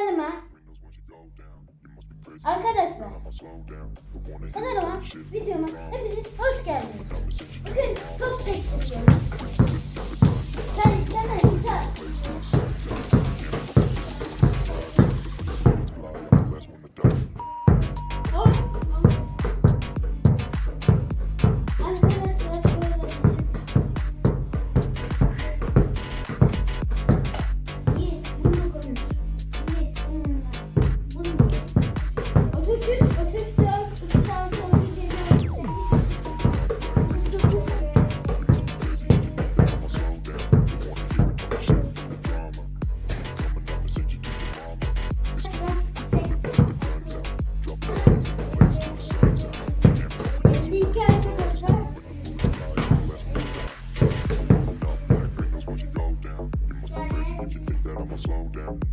kanalıma Arkadaşlar kanalıma videoma hepiniz hoş geldiniz.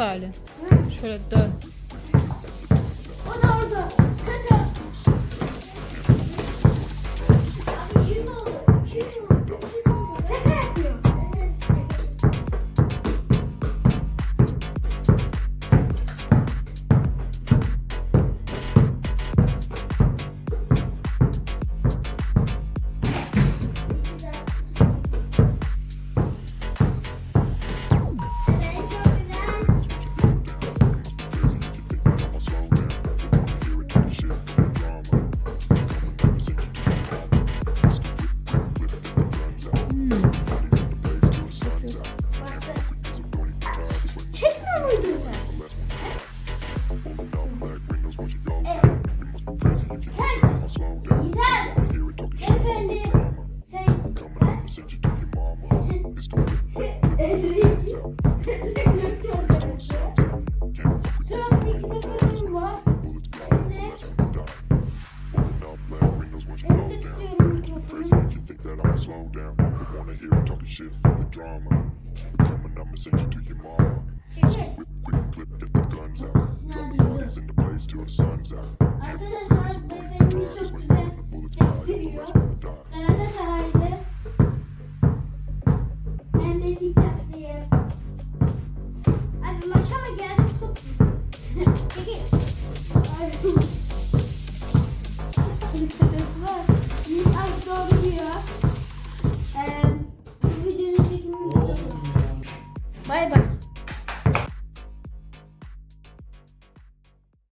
on. Şöyle dön. slow down. Wanna hear Gider. Efendim. Sen. Şu an mikrofonum var. Elimde tutuyorum mikrofonu. Çekil. Arkadaşlar beyefendimiz çok güzel sektiriyor. Galatasaraylı. Ben Beşiktaşlıyım. Abi maça mı geldik top Çekil. Bay bay.